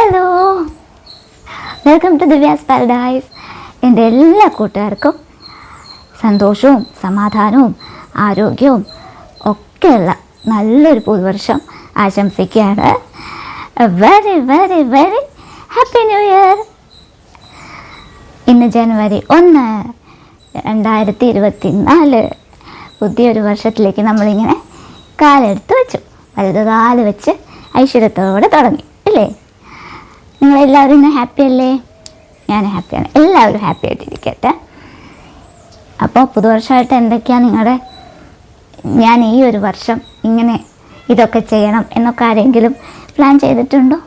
Hello welcome to Divya's paradise എന്റെ എല്ലാ കൂട്ടുകാർക്കും സന്തോഷവും സമാധാനവും ആരോഗ്യവും ഒക്കെയുള്ള നല്ലൊരു പുതുവർഷം ആശംസിക്കുകയാണ്. Very very very happy new year ഇന്ന് ജനുവരി ഒന്ന് രണ്ടായിരത്തി ഇരുപത്തി നാല് പുതിയൊരു വർഷത്തിലേക്ക് നമ്മളിങ്ങനെ കാലെടുത്ത് വെച്ചു. വലുത് കാൽ വെച്ച് ഐശ്വര്യത്തോടെ തുടങ്ങി. നിങ്ങളെല്ലാവരും ഇന്ന് ഹാപ്പി അല്ലേ? ഞാൻ ഹാപ്പിയാണ് എല്ലാവരും ഹാപ്പി ആയിട്ടിരിക്കട്ടെ. അപ്പോൾ പുതുവർഷമായിട്ട് എന്തൊക്കെയാണ് നിങ്ങളുടെ ഞാൻ ഈ ഒരു വർഷം ഇങ്ങനെ ഇതൊക്കെ ചെയ്യണം എന്നൊക്കെ ആരെങ്കിലും പ്ലാൻ ചെയ്തിട്ടുണ്ടോ?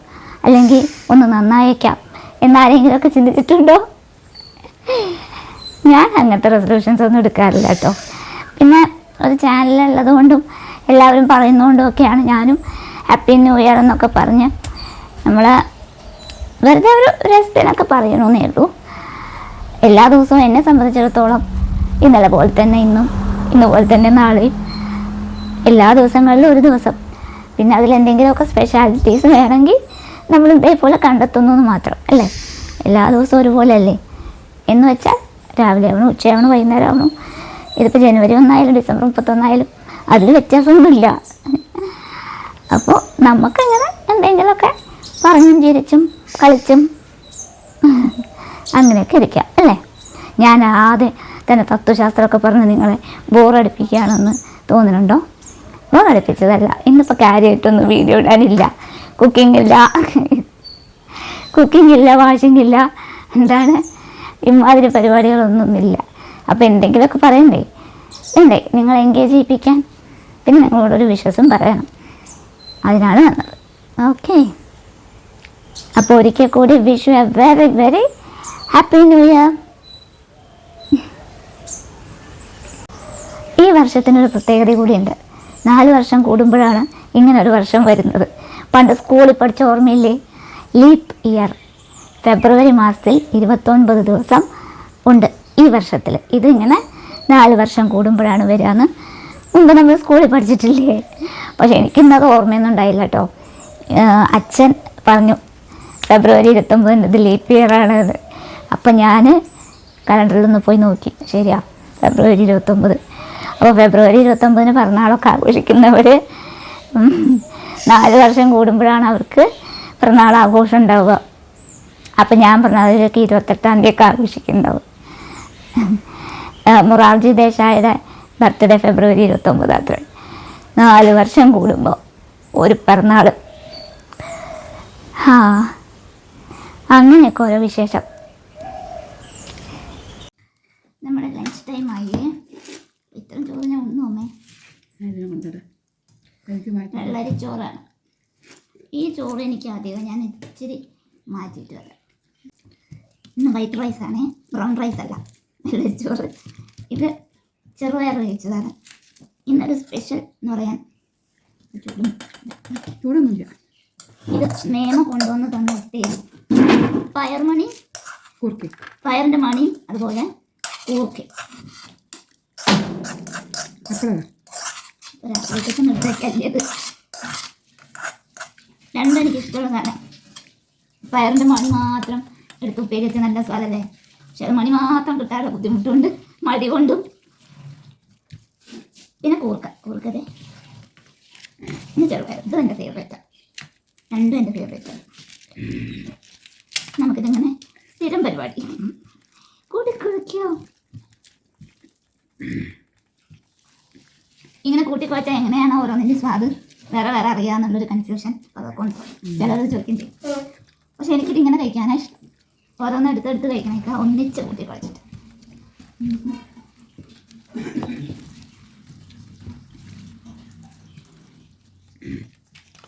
അല്ലെങ്കിൽ ഒന്ന് നന്നായേക്കാം എന്നാരെങ്കിലുമൊക്കെ ചിന്തിച്ചിട്ടുണ്ടോ? ഞാൻ അങ്ങനത്തെ റെസൊല്യൂഷൻസ് ഒന്നും എടുക്കാറില്ല കേട്ടോ. പിന്നെ ഒരു ചാനലുള്ളത് കൊണ്ടും എല്ലാവരും പറയുന്നതുകൊണ്ടും ഒക്കെയാണ് ഞാനും ഹാപ്പി ന്യൂ ഇയർ എന്നൊക്കെ പറഞ്ഞ് നമ്മൾ വെറുതെ ഒരു രസത്തിനൊക്കെ പറയണമെന്നേ ഉള്ളൂ. എല്ലാ ദിവസവും എന്നെ സംബന്ധിച്ചിടത്തോളം ഇന്നലെ പോലെ തന്നെ ഇന്നും ഇന്നുപോലെ തന്നെ നാളെ എല്ലാ ദിവസങ്ങളിലും ഒരു ദിവസം. പിന്നെ അതിലെന്തെങ്കിലുമൊക്കെ സ്പെഷ്യാലിറ്റീസ് വേണമെങ്കിൽ നമ്മൾ ഇതേപോലെ കണ്ടെത്തുന്നു എന്ന് മാത്രം അല്ലേ? എല്ലാ ദിവസവും ഒരുപോലെ അല്ലേ എന്ന് വെച്ചാൽ രാവിലെ ആവണം ഉച്ചയാവണം വൈകുന്നേരം ആവണം? ഇതിപ്പോൾ ജനുവരി ഒന്നായാലും ഡിസംബർ മുപ്പത്തൊന്നായാലും അതിൽ വ്യത്യാസമൊന്നുമില്ല. അപ്പോൾ നമുക്കങ്ങനെ എന്തെങ്കിലുമൊക്കെ പറഞ്ഞും ചിരിച്ചും കളിച്ചും അങ്ങനെയൊക്കെ ഇരിക്കാം അല്ലേ? ഞാൻ ആദ്യം തന്നെ തത്വശാസ്ത്രമൊക്കെ പറഞ്ഞ് നിങ്ങളെ ബോറടിപ്പിക്കുകയാണെന്ന് തോന്നുന്നുണ്ടോ? ബോറടിപ്പിച്ചതല്ല ഇന്നിപ്പോൾ കാര്യമായിട്ടൊന്നും വീഡിയോ ഇടാനില്ല. കുക്കിംഗ് ഇല്ല കുക്കിംഗ് ഇല്ല വാഷിംഗ് ഇല്ല എന്താണ്? ഇമാതിരി പരിപാടികളൊന്നുമില്ല. അപ്പോൾ എന്തെങ്കിലുമൊക്കെ പറയണ്ടേ? വേണ്ടേ നിങ്ങൾ എൻഗേജ് ചെയ്യിപ്പിക്കാൻ? പിന്നെ നിങ്ങളോടൊരു വിശ്വാസം പറയണം. അതിനാണ് വന്നത്. ഓക്കെ അപ്പോൾ ഒരിക്കൽ കൂടി Vishu a very very happy new year ഈ വർഷത്തിനൊരു പ്രത്യേകത കൂടിയുണ്ട്. നാല് വർഷം കൂടുമ്പോഴാണ് ഇങ്ങനെ ഒരു വർഷം വരുന്നത്. പണ്ട് സ്കൂളിൽ പഠിച്ച ഓർമ്മയില്ലേ? ലീപ് ഇയർ ഫെബ്രുവരി മാസത്തിൽ ഇരുപത്തൊൻപത് ദിവസം ഉണ്ട് ഈ വർഷത്തിൽ ഇതിങ്ങനെ നാല് വർഷം കൂടുമ്പോഴാണ് വരികയെന്ന് മുമ്പ് നമ്മൾ സ്കൂളിൽ പഠിച്ചിട്ടില്ലേ? പക്ഷേ എനിക്കിന്നത് ഓർമ്മയൊന്നും ഉണ്ടായില്ല കേട്ടോ. അച്ഛൻ പറഞ്ഞു ഫെബ്രുവരി ഇരുപത്തൊമ്പതിന് ഇത് ലീപ്പ് ഇയറാണ് അത്. അപ്പം ഞാൻ കലണ്ടറിൽ കലണ്ടറിലൊന്ന് പോയി നോക്കി. ശരിയാ ഫെബ്രുവരി ഇരുപത്തൊമ്പത്. അപ്പോൾ ഫെബ്രുവരി ഇരുപത്തൊമ്പതിന് പിറന്നാളൊക്കെ ആഘോഷിക്കുന്നവർ നാല് വർഷം കൂടുമ്പോഴാണ് അവർക്ക് പിറന്നാൾ ആഘോഷം ഉണ്ടാവുക. അപ്പം ഞാൻ പറഞ്ഞതിലൊക്കെ ഇരുപത്തെട്ടാം തീയതിയൊക്കെ ആഘോഷിക്കുന്നുണ്ടാവും. മൊറാർജി ദേശായുടെ ബർത്ത്ഡേ ഫെബ്രുവരി ഇരുപത്തൊമ്പത് അത്ര. നാല് വർഷം കൂടുമ്പോൾ ഒരു പിറന്നാൾ ആ അങ്ങനെയൊക്കെ ഓരോ വിശേഷം. നമ്മുടെ ലഞ്ച് ടൈം ആയി. ഇത്ര ചോറ് ഞാൻ ഒന്നും അമ്മേ. വെള്ളരി ചോറാണ്. ഈ ചോറ് എനിക്ക് അധികം ഞാൻ ഇച്ചിരി മാറ്റിയിട്ട് വരാം. ഇന്ന് വൈറ്റ് റൈസ് ആണ്. ബ്രൗൺ റൈസ് അല്ല. വെള്ളരി ചോറ്. ഇത് ചെറുപയർ കഴിച്ചതാണ് ഇന്നൊരു സ്പെഷ്യൽ എന്ന് പറയാൻ ചൂടും. ചൂടൊന്നുമില്ല. ഇത് നേമ കൊണ്ടുവന്ന് തന്നിട്ടേ പയർമണി കുറുക്കി. പയറിന്റെ മണിയും അതുപോലെ ഓക്കെ രണ്ടെനിക്ക് ഇഷ്ടമുള്ള സാധനം. ഇഷ്ടമുള്ളതാണ് പയറിന്റെ മണി മാത്രം എടുത്ത് ഉപ്പേരി നല്ല സ്വാദല്ലേ പക്ഷെ അത് മണി മാത്രം കിട്ടാതെ ബുദ്ധിമുട്ടുണ്ട് മടി കൊണ്ടും. പിന്നെ കൂർക്ക കൂർക്കതെ പിന്നെ ചെറുപയർ. ഇത് എന്റെ ഫേവറേറ്റാണ് രണ്ടും എന്റെ ഫേവറേറ്റാണ് നമുക്കിതിങ്ങനെ സ്ഥിരം പരിപാടി? കൂടി കുഴിക്കോ ഇങ്ങനെ കൂട്ടിക്കുവച്ചാൽ എങ്ങനെയാണ് ഓരോന്നിന്റെ സ്വാദ്? വേറെ വേറെ അറിയാമെന്നുള്ളൊരു കൺഫ്യൂഷൻ അതൊക്കെ ചിലത് ചോദിക്കും ചെയ്യും. പക്ഷെ എനിക്കിത് ഇങ്ങനെ കഴിക്കാനാണ് ഇഷ്ടം. ഓരോന്ന് എടുത്തെടുത്ത് കഴിക്കണേക്കാൾ ഒന്നിച്ച് കൂട്ടിക്കുഴച്ചിട്ട്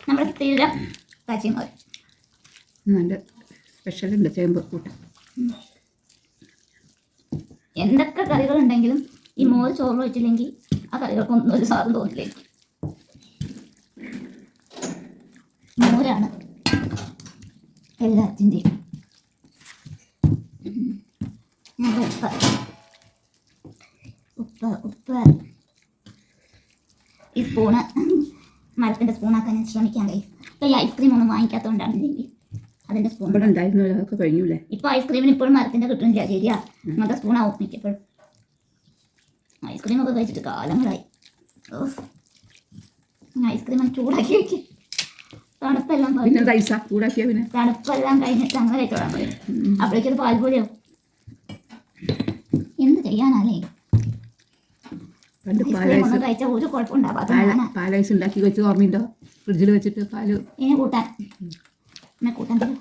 നമ്മുടെ സ്ഥിരം നല്ല സ്പെഷ്യലുണ്ട് ചേമ്പ് കൂട്ട എന്തൊക്കെ കറികൾ ഉണ്ടെങ്കിലും ഈ മോര് ചോറ് വെച്ചില്ലെങ്കിൽ ആ കറികൾക്കൊന്നും ഒരു സ്വാദം തോന്നില്ല. മോരാണ് എല്ലാത്തിന്റെയും ഉപ്പ. ഉപ്പ ഉപ്പ. ഈ സ്പൂണ് മരത്തിന്റെ സ്പൂണാക്കാൻ ഞാൻ ശ്രമിക്കാൻ കഴിയും. അപ്പോൾ ഈ ഐസ്ക്രീം ഒന്നും വാങ്ങിക്കാത്തതുകൊണ്ടാണ് ഇല്ലെങ്കിൽ അത് അതിന്റെ സ്പൂൺ ഇവിടെ ഉണ്ടായിരുന്നു. അതൊക്കെ കഴിഞ്ഞൂലേ ഇപ്പൊ ഐസ്ക്രീമിന് ഇപ്പോഴും മരത്തിന്റെ കിട്ടുന്നില്ല ശരിയാ. സ്പൂൺ സ്പൂണാവും മിക്കപ്പോഴും ഐസ്ക്രീമൊക്കെ കഴിച്ചിട്ട് കാലങ്ങളായി. ഓ. ഐസ്ക്രീം ചൂടാക്കി വെച്ച് തണുപ്പെല്ലാം ചൂടാക്കിയ പിന്നെ? തണുപ്പെല്ലാം കഴിഞ്ഞിട്ട് അങ്ങനെ കഴിച്ചോളാൻ പറയും. അപ്പോഴേക്കത് പാൽപൊടിയോ എന്ത് ചെയ്യാനല്ലേ പണ്ട് പാലൈസ് ഒരു കുഴപ്പമുണ്ടാവാത്ത പാലൈസ് ഉണ്ടാക്കി വെച്ച് ഓർമ്മയുണ്ടോ? ഫ്രിഡ്ജിൽ വെച്ചിട്ട് പാൽ. ഇനി കൂട്ടാൻ. എന്നെ കൂട്ടാൻ തരൂ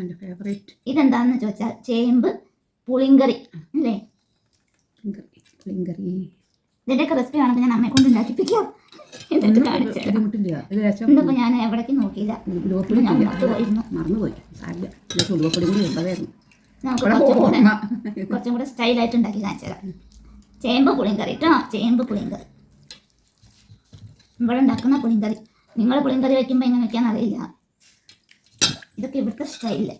എന്റെ ഫേവറേറ്റ് ഇതെന്താണെന്ന് ചോദിച്ചാൽ ചേമ്പ് പുളിങ്കറി അല്ലേ? പുളിങ്കറി ഇതിന്റെയൊക്കെ റെസിപ്പി ആണെങ്കിൽ ഞാൻ അമ്മയെ കൊണ്ട് ഉണ്ടാക്കിപ്പിക്കാം. എന്നിട്ട് കാണിച്ചു തരാം. ബുദ്ധിമുട്ടില്ല. ഇത് രസം ഇന്നിപ്പോൾ ഞാൻ എവിടേക്ക് നോക്കിയില്ല. ഞാൻ. മറന്നുപോയി സാരില്ല. ഉലുവപ്പൊടി കൂടി ഇവിടെ കുറച്ചും കൂടെ സ്റ്റൈൽ ആയിട്ട് കൂടെ സ്റ്റൈലായിട്ട് ഉണ്ടാക്കി കാണിച്ചതാ ചേമ്പ് പുളിങ്കറി കേട്ടോ ചേമ്പ് പുളിങ്കറി. ഇവിടെ ഉണ്ടാക്കുന്ന പുളിങ്കറി. നിങ്ങൾ പുളിങ്കറി വെക്കുമ്പോൾ എങ്ങനെ വെക്കാൻ അറിയില്ല. ഇതൊക്കെ ഇവിടുത്തെ സ്റ്റൈലിൽ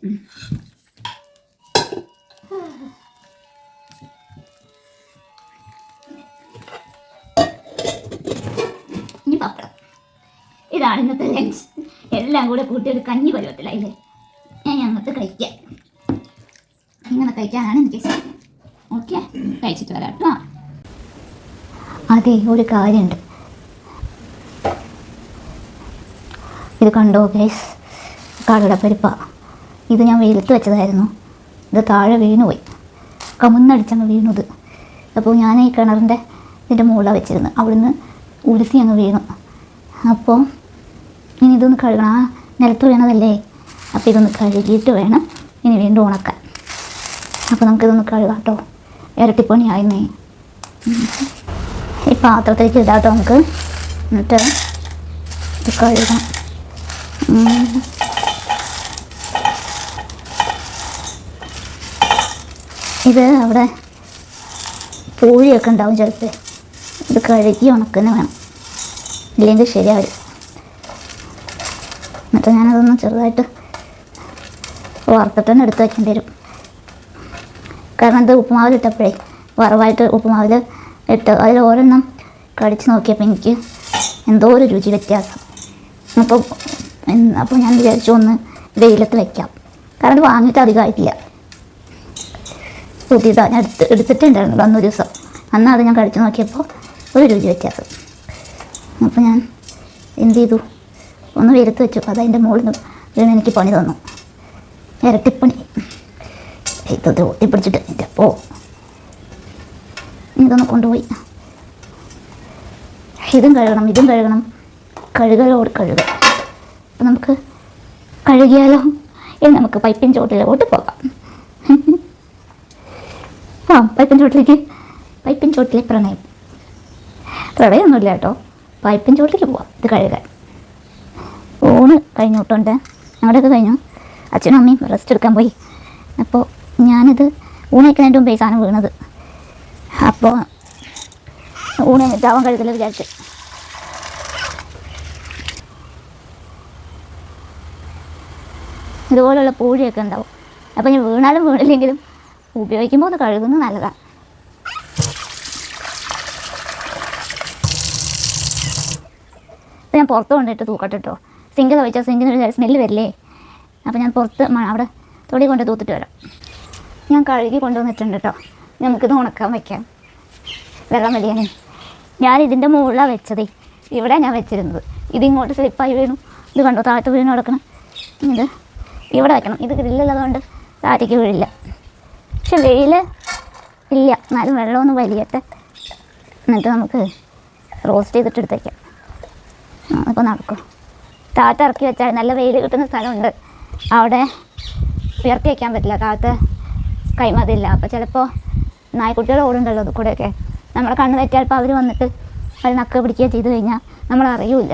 ഇനി പപ്പടം. ഇതാണ് ഇന്നത്തെ ലഞ്ച് എല്ലാം കൂടെ കൂട്ടി ഒരു കഞ്ഞി പരുവത്തിലായില്ലേ ഞാൻ അങ്ങോട്ട് കഴിക്കാം. ഇങ്ങനെ കഴിക്കാനാണ് എനിക്ക് ഓക്കെ കഴിച്ചിട്ട് വരാം കേട്ടോ. അതെ ഒരു കാര്യമുണ്ട്. ഇത് കണ്ടോ ഗൈസ് കടലപ്പരിപ്പ ഇത് ഞാൻ വെയിലത്ത് വെച്ചതായിരുന്നു. ഇത് താഴെ വീണു പോയി കമുന്നടിച്ചങ്ങ് വീണു ഇത്. അപ്പോൾ ഞാൻ ഈ കിണറിന്റെ ഇതിന്റെ മുകളിലാണ് വെച്ചിരുന്നത്. അവിടുന്ന് ഉരുസി അങ്ങ് വീണു. അപ്പോൾ ഇനി ഇതൊന്ന് കഴുകണം. ആ നിലത്ത് വീണതല്ലേ? അപ്പോൾ ഇതൊന്ന് കഴുകിയിട്ട് വേണം ഇനി വീണ്ടും ഉണക്കാൻ. അപ്പോൾ നമുക്കിതൊന്ന് കഴുകാം കേട്ടോ ഇരട്ടിപ്പണിയായിരുന്നേ. ഈ പാത്രത്തിലേക്ക് ഇടാട്ടോ നമുക്ക്. എന്നിട്ട് കഴുകാം. ഇത് അവിടെ പൂഴിയൊക്കെ ഉണ്ടാവും ചിലപ്പോൾ ഇത് കഴുകി ഉണക്കുന്ന വേണം. ഇല്ലെങ്കിൽ ശരിയാവില്ല. എന്നിട്ട് ഞാനതൊന്ന് ചെറുതായിട്ട് വറുത്തിട്ട് തന്നെ എടുത്ത് വയ്ക്കേണ്ടി വരും. കാരണം ഇത് ഉപ്പുമാവിലിട്ടപ്പോഴേ വറവായിട്ട് ഉപ്പുമാവിൽ ഇട്ട് അതിൽ ഓരോന്നും കടിച്ച് നോക്കിയപ്പോൾ എനിക്ക് എന്തോ ഒരു രുചി വ്യത്യാസം. അപ്പോൾ അപ്പോൾ ഞാൻ വിചാരിച്ചു ഒന്ന് വെയിലത്ത് വയ്ക്കാം കാരണം വാങ്ങിയിട്ട് അധികമായിട്ടില്ല പുതിയതാണ് ഞാൻ എടുത്ത് എടുത്തിട്ടുണ്ടായിരുന്നു അന്നൊരു ദിവസം. അന്ന് അത് ഞാൻ കഴിച്ചു നോക്കിയപ്പോൾ ഒരു രുചി വ്യത്യാസം. അപ്പോൾ ഞാൻ എന്ത് ചെയ്തു? ഒന്ന് വെയിലത്ത് വെച്ചു. അതതിന്റെ മുകളിൽ നിന്ന് എനിക്ക് പണി തന്നു. ഇരട്ടിപ്പണി ഇതൊരു ഒട്ടിപ്പിടിച്ചിട്ട് എന്റെ അപ്പോൾ ഇതൊന്ന് കൊണ്ടുപോയി. ഇതും കഴുകണം ഇതും കഴുകണം. കഴുകലോട് കഴുകുക അപ്പം നമുക്ക് കഴുകിയാലോ ഇനി നമുക്ക് പൈപ്പിൻ ചോട്ടിലോട്ട് പോകാം. ആ പൈപ്പിൻ ചോട്ടിലേക്ക്. പൈപ്പിൻ ചോട്ടിലെ പ്രണയം. പ്രണയമൊന്നുമില്ല കേട്ടോ പൈപ്പിൻ ചോട്ടിലേക്ക് പോവാം. ഇത് കഴുകാൻ. ഊണ് കഴിഞ്ഞു കേട്ടോണ്ട് ഞങ്ങളുടെയൊക്കെ കഴിഞ്ഞു. അച്ഛനും അമ്മയും റെസ്റ്റ് എടുക്കാൻ പോയി. അപ്പോൾ ഞാനിത് ഊണ് വയ്ക്കുന്നതിന്റെ മുമ്പേ സാധനം വീണത്. അപ്പോൾ ഊണ് ഇതാവാൻ കഴിക്കില്ല വിചാരിച്ച്. ഇതുപോലുള്ള പൂഴിയൊക്കെ ഉണ്ടാവും. അപ്പോൾ ഞാൻ വീണാലും വീണില്ലെങ്കിലും ഉപയോഗിക്കുമ്പോൾ ഒന്ന് കഴുകുന്നത് നല്ലതാണ്. ഞാൻ പുറത്ത് കൊണ്ടിട്ട് തൂക്കട്ടെ കേട്ടോ വെച്ചാൽ സിങ്കിന് ഒരു സ്മെല്ല് വരില്ലേ? അപ്പോൾ ഞാൻ പുറത്ത് അവിടെ തൊടി കൊണ്ട് തൂത്തിട്ട് വരാം. ഞാൻ കഴുകി കൊണ്ടുവന്നിട്ടുണ്ട് കേട്ടോ നമുക്കിത് ഉണക്കാൻ വയ്ക്കാം വെള്ളം വലിയാനേ. ഞാൻ ഇതിന്റെ മുകളിലാണ് വെച്ചതേ. ഇവിടെ ഞാൻ വെച്ചിരുന്നത്. ഇതിങ്ങോട്ട് സ്ലിപ്പായി വീണു. ഇത് കണ്ടോ? താഴത്ത് വീണ് കിടക്കണം. ഇത് ഇവിടെ വെക്കണം. ഇത് ഗ്രില്ലുള്ളതുകൊണ്ട് താഴത്തേക്ക് വീഴില്ല. പക്ഷെ വെയിൽ ഇല്ല. എന്നാലും വെള്ളമൊന്ന് വലിയട്ടെ എന്നിട്ട് നമുക്ക് റോസ്റ്റ് ചെയ്തിട്ട് എടുത്തേക്കാം. അപ്പോൾ നടക്കും. താഴത്ത് ഇറക്കി വെച്ചാൽ നല്ല വെയിൽ കിട്ടുന്ന സ്ഥലമുണ്ട്. അവിടെ ഉയർത്തി വയ്ക്കാൻ പറ്റില്ല. താഴത്ത് കൈമതില്ല. അപ്പോൾ ചിലപ്പോൾ നായ്ക്കുട്ടികൾ ഓടുണ്ടല്ലോ അത് കൂടെയൊക്കെ നമ്മളെ കണ്ണ് തെറ്റിയാൽ ഇപ്പോൾ അവർ വന്നിട്ട് അത് നക്ക പിടിക്കുക ചെയ്ത് കഴിഞ്ഞാൽ നമ്മൾ അറിയൂല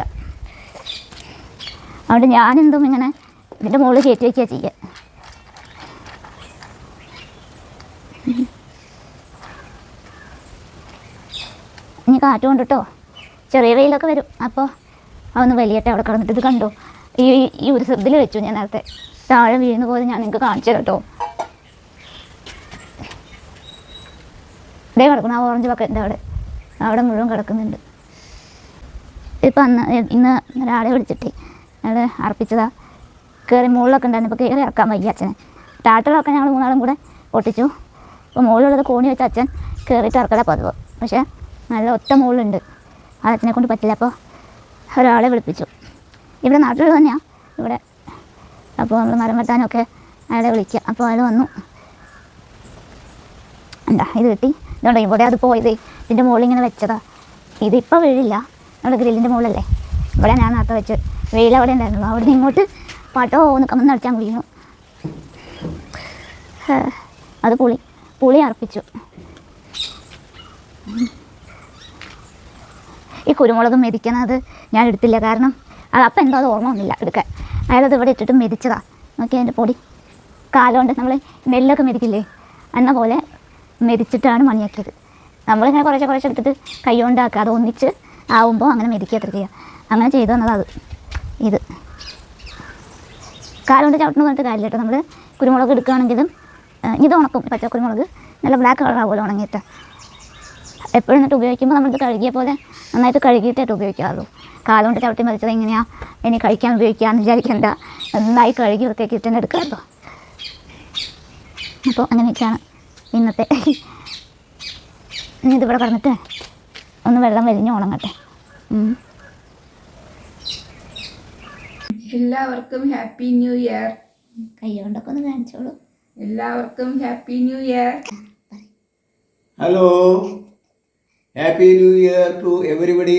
അതുകൊണ്ട് ഞാനെന്തും ഇങ്ങനെ ഇതിന്റെ മുകളിൽ കയറ്റി വയ്ക്കുക ചെയ്യുക ഇനി കാറ്റ് കൊണ്ടിട്ടോ? ചെറിയ വെയിലൊക്കെ വരും. അപ്പോൾ അതൊന്ന് വലിയട്ടെ അവിടെ കിടന്നിട്ട് ഇത് കണ്ടോ? ഈ ഈ ഒരു ശ്രദ്ധയിൽ വെച്ചു ഞാൻ നേരത്തെ. താഴെ വീഴുന്ന പോലെ ഞാൻ നിങ്ങൾക്ക് കാണിച്ചു കേട്ടോ. ഇതേ കിടക്കണം ആ ഓറഞ്ച് ബക്കറ്റിന്റെ അവിടെ. അവിടെ മുഴുവൻ കിടക്കുന്നുണ്ട്. ഇപ്പം അന്ന് ഇന്ന് ഒരാളെ വിളിച്ചിട്ട് അയാൾ അർപ്പിച്ചതാ. കയറി മുകളിലൊക്കെ ഉണ്ടായിരുന്നു ഇപ്പോൾ കയറി ഇറക്കാൻ വയ്യ അച്ഛനെ. ടാട്ടറൊക്കെ ഞങ്ങൾ മൂന്നാളും കൂടെ പൊട്ടിച്ചു. അപ്പോൾ മുകളിലുള്ളത് കോണി വെച്ച് അച്ഛൻ കയറിയിട്ട് ഇറക്കട പതിവ്. പക്ഷേ നല്ല ഒറ്റ മുകളിലുണ്ട് ആ അച്ഛനെ കൊണ്ട് പറ്റില്ല. അപ്പോൾ ഒരാളെ വിളിപ്പിച്ചു. ഇവിടെ നാട്ടിൽ തന്നെയാണ് ഇവിടെ അപ്പോൾ നമ്മൾ മരം വെട്ടാനൊക്കെ അയാളെ വിളിക്കുക. അപ്പോൾ അയാൾ വന്നു. എന്താ ഇത് കിട്ടി. ഇതുകൊണ്ട് ഇവിടെ അത് പോയത് ഇതിന്റെ മുകളിൽ ഇങ്ങനെ വെച്ചതാ. ഇതിപ്പോൾ വീഴില്ല. നമ്മുടെ ഗ്രില്ലിന്റെ മുകളിലല്ലേ. ഇവിടെ ഞാൻ നേരത്തെ വെച്ച് വെയിൽ അവിടെ ഉണ്ടായിരുന്നു. അവിടെ നിന്ന് ഇങ്ങോട്ട് പാട്ടോ ഒന്ന് കമ്മന്ന് അടിച്ചാൽ വീണു. അത് പുളി. പുളി അർപ്പിച്ചു. ഈ കുരുമുളകും മെതിക്കണത് ഞാൻ എടുത്തില്ല. കാരണം അത് അപ്പം എന്തോ അത് ഓർമ്മ ഒന്നുമില്ല എടുക്കാൻ. അയാളത് ഇവിടെ ഇട്ടിട്ട് മെതിച്ചതാ. നോക്കി അതിന്റെ പൊടി. കാലുകൊണ്ട് നമ്മൾ നെല്ലൊക്കെ മെതിക്കില്ലേ? എന്ന പോലെ മെതിച്ചിട്ടാണ് മണിയാക്കിയത് നമ്മളിങ്ങനെ കുറേശ്ശെ കുറേശ്ശെ എടുത്തിട്ട് കൈ കൊണ്ടാക്കുക അത് ഒന്നിച്ച് ആവുമ്പോൾ അങ്ങനെ മെതിക്കുക അത്ര ചെയ്യുക അങ്ങനെ ചെയ്തു തന്നതാണ് അത്. ഇത്. കാലുകൊണ്ട് ചവിട്ടണം പറഞ്ഞിട്ട് കാര്യമില്ല കേട്ടോ. നമ്മൾ കുരുമുളക് എടുക്കുകയാണെങ്കിലും ഇത് ഉണക്കും. പച്ചക്കുരുമുളക് നല്ല ബ്ലാക്ക് കളറാവുമല്ലോ ഉണങ്ങിയിട്ട്. എപ്പോഴും എന്നിട്ട് ഉപയോഗിക്കുമ്പോൾ നമ്മളിത് കഴുകിയ പോലെ നന്നായിട്ട് കഴുകിയിട്ടായിട്ട് ഉപയോഗിക്കാറുള്ളൂ. കാലുകൊണ്ട് ചവിട്ടി മരിച്ചത് എങ്ങനെയാണ് ഇനി കഴിക്കാൻ ഉപയോഗിക്കാമെന്ന് വിചാരിക്കേണ്ട. നന്നായി കഴുകി വൃത്തിയാക്കി തന്നെ എടുക്കാമല്ലോ അപ്പോൾ അങ്ങനെയൊക്കെയാണ് ഇന്നത്തെ. ഇനി ഇതിവിടെ കിടന്നിട്ട് ഒന്ന് വെള്ളം വലിഞ്ഞ് ഉണങ്ങട്ടെ. എല്ലാവർക്കും ഹാപ്പി ന്യൂ ഇയർ കൈ കൊണ്ടൊക്കെ ഒന്ന് കാണിച്ചോളൂ. എല്ലാവർക്കും happy new year hello happy new year to everybody